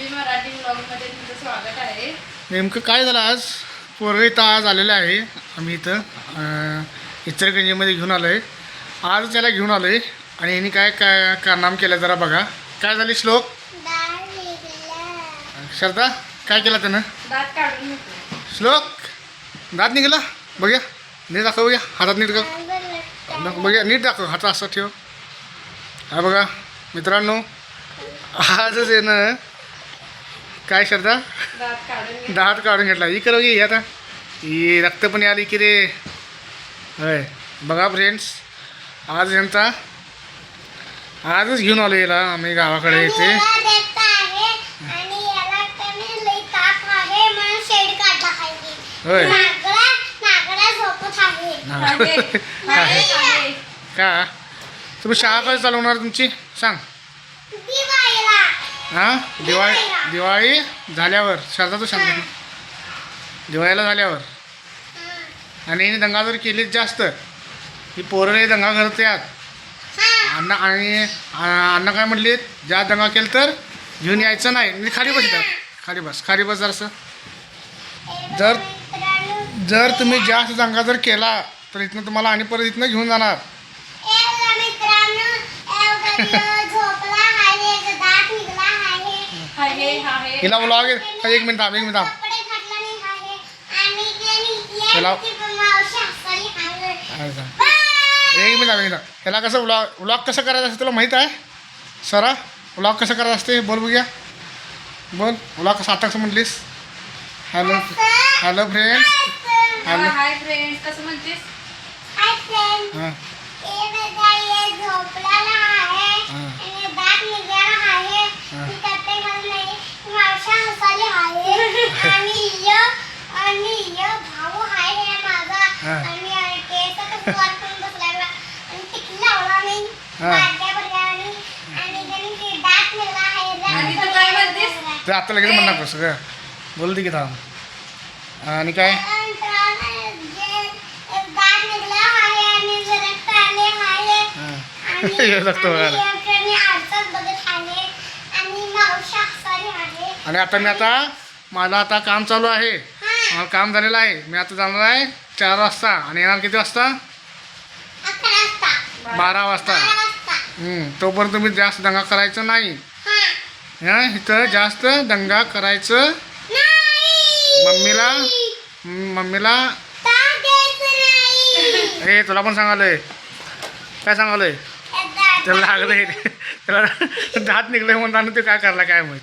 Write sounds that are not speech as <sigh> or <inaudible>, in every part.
बी मराठी ब्लॉगमध्ये तुमचं स्वागत आहे. नेमकं काय झालं आज? पोरं इथं आज आलेलं आहे. आम्ही इथं अं, इचलकरंजीमध्ये घेऊन आलो आहे आज त्याला घेऊन आलो आहे आणि यांनी काय काय कारनाम केलं जरा बघा. काय झाले श्लोक? श्रद्धा काय केलं त्यानं? दात काढून घेतो श्लोक? दात निघाला? बघूया. नीट दाखव बघूया. हातात नीट दाखव. बघूया. नीट दाखव. हात असं ठेव. हा बघा. मित्रांनो आजच ना काय श्रद्धा? दात काढून घेतला. ही करू घे आता? ही रक्त पण आली की रे. होय. बघा फ्रेंड्स आज यांचा आजच घेऊन आलो याला आम्ही गावाकडे येते होय. का? तुम्ही शाळा कधी चालवणार तुमची? सांग. हां? दिवाळी. दिवाळी? झाल्यावर. शारदा तू बरं. दिवाळीला झाल्यावर. आणि हिने दंगा जर केलीच जास्त. ही पोरं दंगा करतात अण्णा आणि आ- अण्णा काय म्हणले ज्या दंगा केलं तर घेऊन यायचं नाही. आणि खाली बस इथं. खाली बस. खाली बस जरासं. जर जर तुम्ही जास्त दंगा जर केला तर इथनं तुम्हाला आणि परत इथनं घेऊन जाणार आहे, आहे. हिला ब्लॉग एक मिनिट थांब एक मिनिट थांब. का? एक मिनिट थांब एक मिनिट ह्याला कसं ब्लॉग ब्लॉग कसं करायचं असतं तुला माहीत आहे? सरा ब्लॉग कसं करायचं असते? बोल बघूया. बोल ब्लॉग कसं आता कसं म्हटलीस hello hello friends hello hi friend कसं म्हणतेस? हां झोपलेला आहे हां आणि दात निघाला आहे हा. ती करते घालून नाही मावशा हसाली आहे आणि य आणि य भाऊ आहे माझा हा. आणि केस कसं वर करून बसलेला आणि टिकली लावला नाही हा. माझ्या बरोबर आणि त्यांनी ते दात निघाला आहे आणि तू काय म्हणतेस? ते आता लगेच म्हणणार कसं का बोल दे की थांब. आणि काय? रक्त <laughs> बघायला. आणि आता मी आता माझं आता काम चालू आहे. मला काम झालेलं आहे. मी आता जाणार आहे चार वाजता. आणि येणार किती वाजता? बारा वाजता. तोपर्यंत तुम्ही जास्त दंगा करायचं नाही. हा. इथं जास्त दंगा करायचं नाही. मम्मीला मम्मीला. हे तुला पण सांगालोय. काय सांगालोय? त्याला लागलंय. त्याला दात निघले म्हणताना ते काय करला काय माहीत?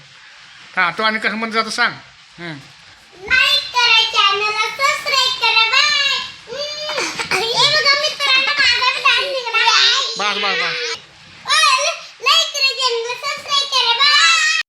हां तो आणि कसं म्हणतो आता सांग. Bye, bye, bye.